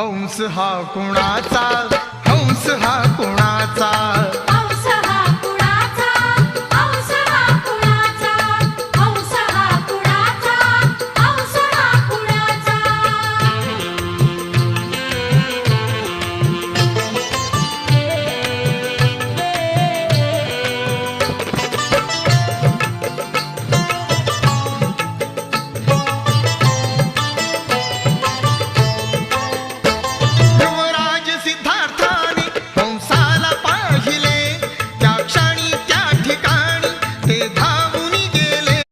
हंस हा कुणाचा?